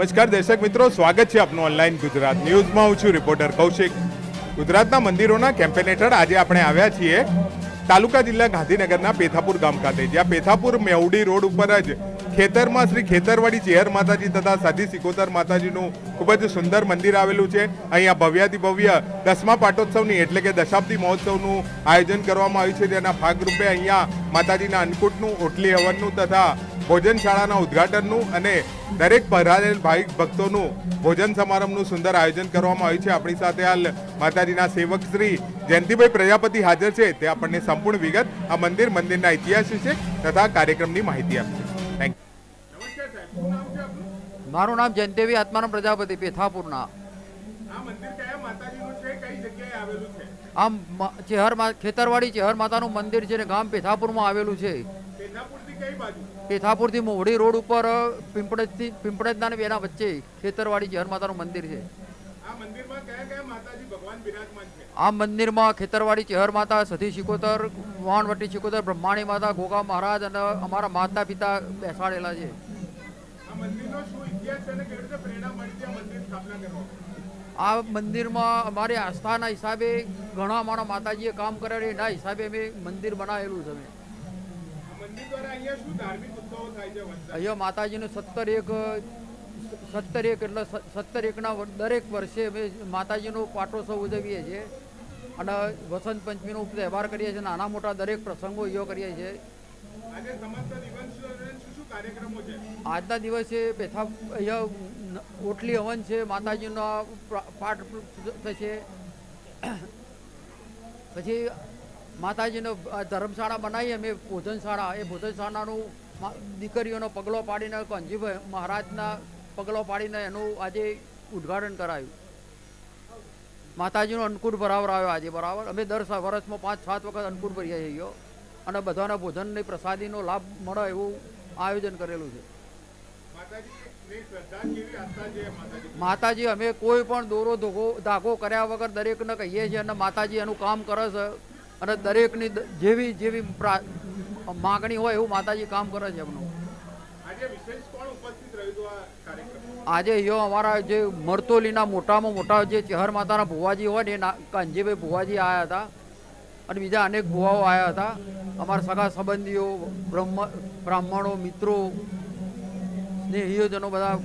નમસ્કાર દર્શક મિત્રો, સ્વાગત છે આપનું ઓનલાઈન ગુજરાત ન્યૂઝમાં. હું છું રિપોર્ટર કૌશિક. ગુજરાતના મંદિરોના કેમ્પેન હેઠળ આજે આપણે આવ્યા છીએ તાલુકા જિલ્લા ગાંધીનગરના પેથાપુર ગામ ખાતે, જ્યાં પેથાપુર મેવડી રોડ ઉપર જ ખેતરમાં શ્રી ખેતરવાડી ચેહર માતાજી તથા સાધી સિકોતર માતાજીનું ખૂબ જ સુંદર મંદિર આવેલું છે. અહીંયા ભવ્યાતિભવ્ય દસમા પાટોત્સવની એટલે કે દશાબ્દી મહોત્સવનું આયોજન કરવામાં આવ્યું છે. તેના ભાગરૂપે અહીંયા માતાજીના અન્નકૂટનું, ઓટલી હવનનું તથા ભોજનશાળાના ઉદ્ઘાટનનું અને દરેક ભરાયેલ ભાવિક ભક્તોનું ભોજન સમારંભનું સુંદર આયોજન કરવામાં આવ્યું છે. આપણી સાથે હાલ માતાજીના સેવક શ્રી જયંતિભાઈ પ્રજાપતિ હાજર છે. તે આપણને સંપૂર્ણ વિગત આ મંદિર, મંદિરના ઇતિહાસ વિશે તથા કાર્યક્રમની માહિતી આપશે. થેન્ક મારું નામ જયંતેવી આત્મારામ પ્રજાપતિ પેથાપુરના. આમ ચેહર મા- ખેતરવાડી ચેહર માતાનું મંદિર છે ને ગામ પેથાપુરમાં આવેલું છે. પેથાપુરથી મોવડી રોડ ઉપર પિંપળજથી પિંપળજના ને બેના વચ્ચે ખેતરવાડી ચેહર માતાનું મંદિર છે. આ મંદિરમાં છે? આ ખેતરવાડી ચેહર માતા સતી શિકોતર વાણવટી શિકોતર બ્રહ્માણી માતા ગોગા મહારાજ અને અમારા માતા પિતા બેસાડેલા છે. આ મંદિરમાં અમારી આસ્થાના હિસાબે ઘણા મારા માતાજીએ કામ કરેલું, એના હિસાબે અમે મંદિર બનાવેલું છે અહીંયા માતાજીનું સત્તર એક સત્તર એક એટલે સત્તર એકના દરેક વર્ષે અમે માતાજીનો પાટોત્સવ ઉજવીએ છીએ અને વસંત પંચમીનો તહેવાર કરીએ છીએ નાના મોટા દરેક પ્રસંગો અહીંયા કરીએ છીએ. આજના દિવસે પેથા અહીંયા ઓટલી હવન છે, માતાજીનો પાઠ થશે. પછી માતાજીનો ધર્મશાળા બનાવી, અમે ભોજનશાળા, એ ભોજનશાળાનું દીકરીઓનો પગલો પાડીને કંજીભાઈ મહારાજના પગલો પાડીને એનું આજે ઉદ્ઘાટન કરાયું. માતાજીનો અન્નકૂટ ભરાવર આવ્યો આજે, બરાબર? અમે દર વર્ષમાં પાંચ સાત વખત અન્નકૂટ ભરીએ છીએ અને બધાના ભોજનની પ્રસાદીનો લાભ મળે એવું આયોજન કરેલું છે. માતાજી અમે કોઈ પણ દોરો ધોગો ધાગો કર્યા વગર દરેકને કહીએ છીએ અને માતાજી એનું કામ કરે છે અને દરેકની જેવી જેવી માગણી હોય એવું માતાજી કામ કરે છે એમનું. આજે અહીંયા અમારા જે મરતોલીના મોટામાં મોટા જે ચહર માતાના ભુવાજી હોય ને એ ના- કાનજીભાઈ ભુવાજી આવ્યા હતા. અને બીજા અનેક ભુવાઓ આવ્યા હતા. અમારા સગા સંબંધીઓ બ્રહ્મ બ્રાહ્મણો મિત્રો સ્નેહીઓજનો બધા